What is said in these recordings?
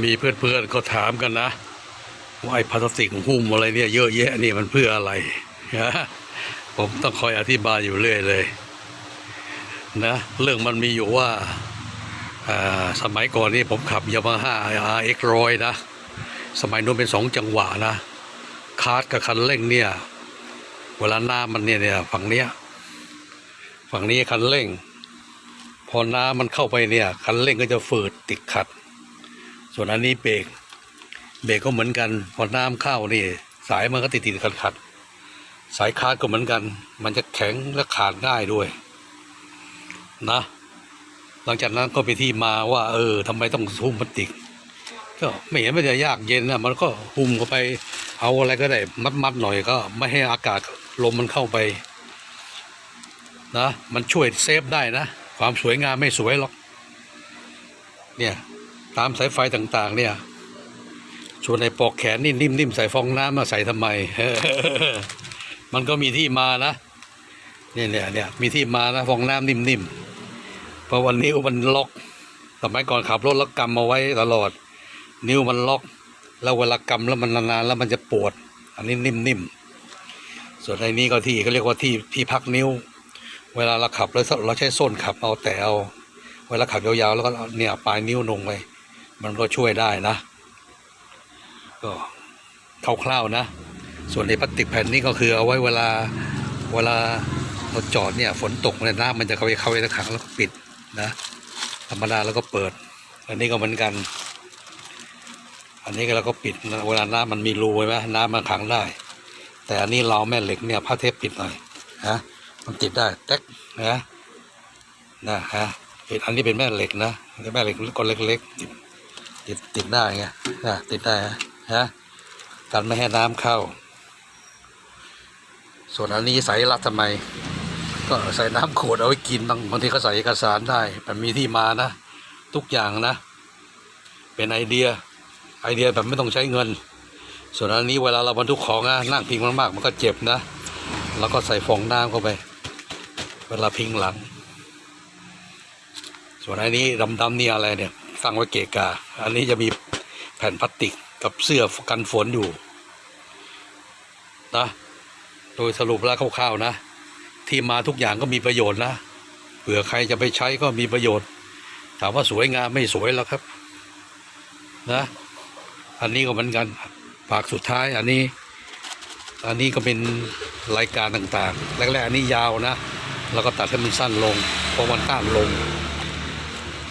มีเพื่อนๆเขาถามกันนะว่าไอ้พลาสติกหุ้มอะไรเนี่ยเยอะแยะนี่มันเพื่ออะไรนะผมต้องคอยอธิบายอยู่เรื่อยเลยนะเรื่องมันมีอยู่ว่าสมัยก่อนนี่ผมขับยามาฮ่า RX ร้อยนะ สมัยนู้นเป็นสองจังหวะนะคาร์ดกับคันเร่งเนี่ย เวลาน้ามันเนี่ยเนี่ยฝั่งเนี้ยฝั่งนี้คันเร่ง พอน้ำมันเข้าไปเนี่ย คันเร่งก็จะฝืดติดขัด ส่วนอันนี้เบรกเบรกก็เหมือนกัน พอน้ำเข้านี่สายมันก็ติดติดขัดขัดสายคาดก็เหมือนกัน มันจะแข็งและขาดง่ายด้วย นะ หลังจากนั้นก็เป็นที่มาว่า เออทำไมต้องหุ้มพลาสติก ก็ไม่เห็นมันจะยากเย็นนะมันก็หุ้มเข้าไป เอาอะไรก็ได้ มัดมัดๆหน่อยก็ ไม่ให้อากาศลมมันเข้าไป นะ มันช่วยเซฟได้นะ ความสวยงามไม่สวยหรอก เนี่ย ตามสายไฟต่างๆ เนี่ยชวนในปอกแขนนี่นิ่มๆใส่ฟองน้ำมาใส่ทำไม มันก็มีที่มานะเนี่ยเนี่ยเนี่ยมีที่มานะฟองน้ำนิ่มๆเพราะวันนิ้วมันล็อกสมัยก่อนขับรถแล้วกำเอาไว้ตลอด นิ้วมันล็อก แล้วเวลากำแล้วมันนานๆแล้วมันจะปวด อันนี้นิ่มๆส่วนในนี้ก็ที่เขาเรียกว่าที่ที่พักนิ้ว เวลาเราขับแล้วเราใช้ส้นขับเอาแต่เอา เวลาขับยาวๆแล้วก็เอาเนี่ยปลายนิ้วลงไป มันก็ช่วยได้นะ ก็คร่าวๆนะ ส่วนในพลาสติกแผ่นนี้ก็คือเอาไว้เวลาเวลาเราจอดเนี่ยฝนตกเนี่ยน้ำมันจะเข้าไปเข้าไปในขังแล้วก็ปิดนะ ธรรมดาแล้วก็เปิด อันนี้ก็เหมือนกัน อันนี้ก็เราก็ปิดเวลาน้ำมันมีรูใช่ไหมน้ำมันขังได้ แต่อันนี้เราแม่เหล็กเนี่ยผ้าเทปปิดหน่อยนะมันติดได้แท็กนะนะฮะปิดอันนี้เป็นแม่เหล็กนะแม่เหล็กก้อนเล็กๆ ติดติดได้ไงนะติดได้ฮะกันไม่ให้น้ำเข้า ส่วนอันนี้ใส่รัดทำไม ก็ใส่น้ำขวดเอาไว้กินบางบางทีก็ใส่เอกสารได้มันมีที่มานะ ทุกอย่างนะ เป็นไอเดียไอเดียแบบไม่ต้องใช้เงิน ส่วนอันนี้เวลาเราบรรทุกของนะนั่งพิงมากๆมันก็เจ็บนะ แล้วก็ใส่ฟองน้ำเข้าไป เวลาพิงหลัง ส่วนอันนี้ดำๆนี่อะไรเนี่ย ตั้งไว้เกะกะอันนี้จะมีแผ่นพลาสติกกับเสื้อกันฝนอยู่นะโดยสรุปแล้วคร่าวๆนะ ที่มาทุกอย่างก็มีประโยชน์นะเผื่อใครจะไปใช้ก็มีประโยชน์ ถามว่าสวยงามไม่สวยแล้วครับ นะ อันนี้ก็เหมือนกันฝากสุดท้ายอันนี้ อันนี้ก็เป็นรายการต่างๆ แรกๆอันนี้ยาวนะ แล้วก็ตัดให้มันสั้นลงเพราะมันต้านลง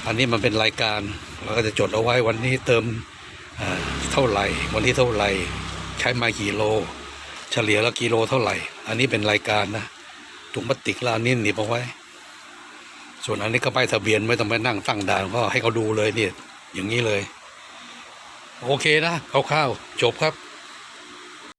อันนี้มันเป็นรายการเราก็จะจดเอาไว้วันนี้เติมเท่าไหร่ วันที่เท่าไหร่ ใช้มากี่โล เฉลี่ยแล้วกิโลเท่าไหร่ อันนี้เป็นรายการนะถุงพลาสติกแล้วอันนี้หนีบเอาไว้ ส่วนอันนี้ก็ไปายทะเบียนไม่ต้องไปนั่งตั้งด่านก็ให้เขาดูเลยเนี่ยอย่างนี้เลย โอเคนะคร่าวๆจบครับ